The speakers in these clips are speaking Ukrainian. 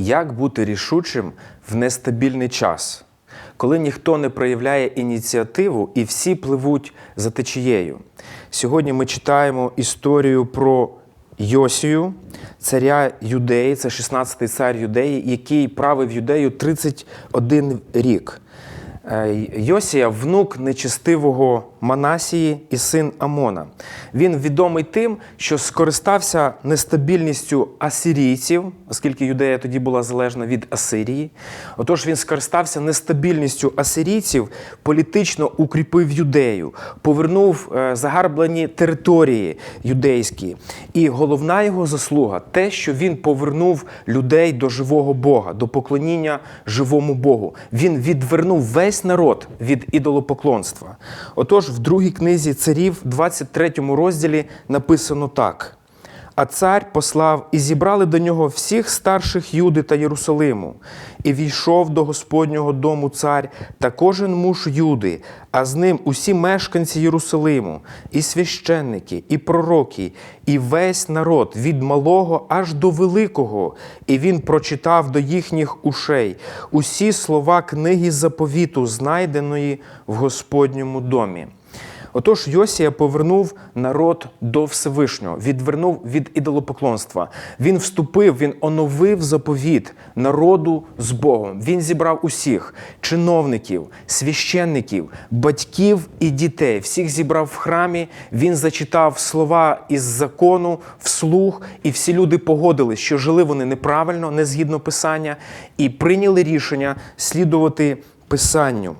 Як бути рішучим в нестабільний час, коли ніхто не проявляє ініціативу і всі пливуть за течією? Сьогодні ми читаємо історію про Йосію, царя Юдеї, це 16-й цар Юдеї, який правив Юдею 31 рік. Е, Йосія внук нечестивого Манасії і син Амона. Він відомий тим, що скористався нестабільністю асирійців, оскільки Юдея тоді була залежна від Асирії. Отож він скористався нестабільністю асирійців, політично укріпив юдею, повернув е, загарблені території юдейські. І головна його заслуга те, що він повернув людей до живого Бога, до поклоніння живому Богу. Він відвернув весь народ від ідолопоклонства. Отож, в другій книзі царів, 23 розділі, написано так. А цар послав і зібрали до нього всіх старших Юди та Єрусалиму, і війшов до Господнього дому цар та кожен муж Юди, а з ним усі мешканці Єрусалиму, і священники, і пророки, і весь народ від малого аж до великого. І він прочитав до їхніх ушей усі слова книги заповіту, знайденої в Господньому домі. Отож, Йосія повернув народ до Всевишнього, відвернув від ідолопоклонства. Він вступив, він оновив заповіт народу з Богом. Він зібрав усіх чиновників, священників, батьків і дітей. Всіх зібрав в храмі. Він зачитав слова із закону вслух, і всі люди погодились, що жили вони неправильно, не згідно писання, і прийняли рішення слідувати писанню.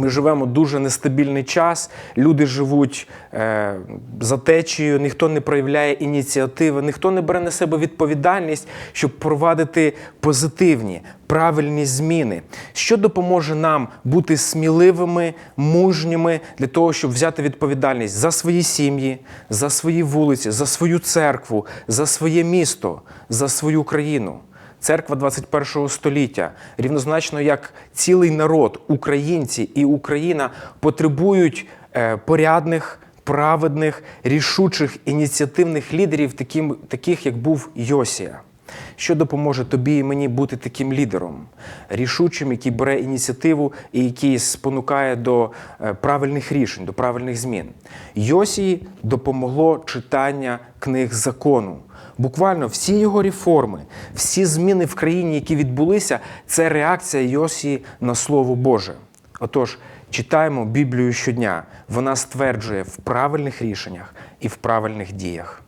Ми живемо дуже нестабільний час. Люди живуть е, за течією, ніхто не проявляє ініціативи, ніхто не бере на себе відповідальність, щоб провадити позитивні, правильні зміни. Що допоможе нам бути сміливими, мужніми для того, щоб взяти відповідальність за свої сім'ї, за свої вулиці, за свою церкву, за своє місто, за свою країну. Церква 21 століття, рівнозначно як цілий народ, українці і Україна потребують е, порядних, праведних, рішучих ініціативних лідерів, таким, таких як був Йосія. Що допоможе тобі і мені бути таким лідером, рішучим, який бере ініціативу і який спонукає до е, правильних рішень, до правильних змін. Йосії допомогло читання книг закону. Буквально всі його реформи, всі зміни в країні, які відбулися, це реакція Йосії на Слово Боже. Отож, читаємо Біблію щодня. Вона стверджує в правильних рішеннях і в правильних діях.